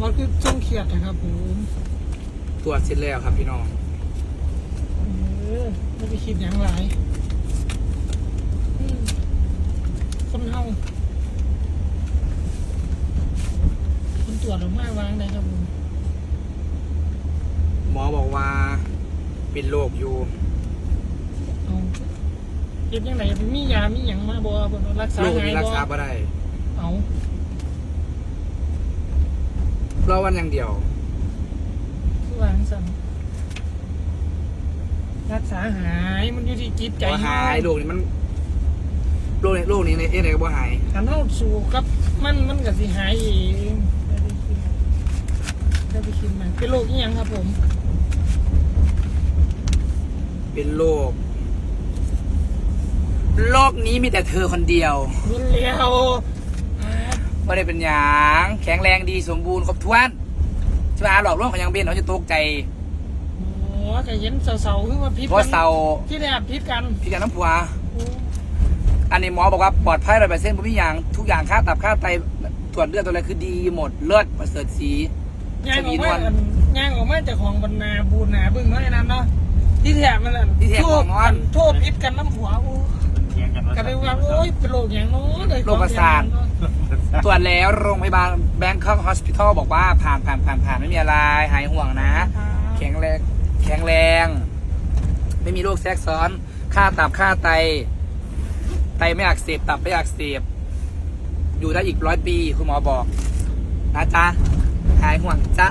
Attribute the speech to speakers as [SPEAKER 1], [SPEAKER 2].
[SPEAKER 1] บอสคือช่องเครียดนะครับผม
[SPEAKER 2] ตรวจเสร็จแล้วครับพี่น้อง
[SPEAKER 1] เออไม่ไปคิดอย่างไรอืมคนเฮาคนตรวจออกมาวางได้ครับผม
[SPEAKER 2] หมอบอกว่าเป็นโรคอยู่
[SPEAKER 1] เอาเก็บยังไงมียามีหยังมาบ่บ่รักษา
[SPEAKER 2] โรค
[SPEAKER 1] หาย
[SPEAKER 2] นี้รัก
[SPEAKER 1] บ่
[SPEAKER 2] ษาบ่ได้
[SPEAKER 1] เอา
[SPEAKER 2] รอวันอย่างเดียว
[SPEAKER 1] คือวางสั่นรักษาหายมันอยู่ที่จิตใจ
[SPEAKER 2] บ่หายโรคนี้มันโรคนี้โรคนี้ในเอ็นไหนก็บ่หาย
[SPEAKER 1] ขันเฮาสู้กับมันมันก็สิหายเองได้ไปคิดได้ไปคิดมาเป็นโรคอีหยังครับผม
[SPEAKER 2] เป็นโรคโรคนี้มีแต่เธอคนเดียว
[SPEAKER 1] รุนเร็ว
[SPEAKER 2] ไม่ได้เป็นหยางแข็งแรงดีสมบูรณ์ครบถ้วนจะมาหลอกลวงของยังเบนเขาจะตกใจ
[SPEAKER 1] โอ้ก็เห็นเสาๆคือว่าพิษ
[SPEAKER 2] เพราะเศร้า
[SPEAKER 1] ที่แรกพิษกัน
[SPEAKER 2] พี่กันน้ำผัว
[SPEAKER 1] โอ้
[SPEAKER 2] อันนี้หมอบอกว่าปลอดภัยร้อยเปอร์เซ็นต์ผมมีอย่างทุกอย่างค่าตับค่าไตตรวจเลือดตัวอะไรคือดีหมดเลือดประเสริฐสี
[SPEAKER 1] ย่างออกมาอันย่างออกมาจากของบรรณาบูนาบึ้งน้อยนั้นเนาะที่แถบมันน่ะ
[SPEAKER 2] ที่แถบของนอน
[SPEAKER 1] โทษพิษกันน้ำหัวโอ้
[SPEAKER 3] เป็
[SPEAKER 1] นโรคอย่างโน้นเลย
[SPEAKER 2] โรคประสาท ตรวจแล้วโรงพยาบาลแบงคอกฮอสพิทอลบอกว่าผ่านผ่านผ่านผ่านไม่มีอะไร หายห่วงนะ แข็งแรงแข็งแรง ไม่มีโรคแทรกซ้อน ค่าตับค่าไต ไตไม่อักเสบตับไม่อักเสบอยู่ได้อีกร้อยปี คุณหมอบอก นะจ๊ะ หายห่วงจ้า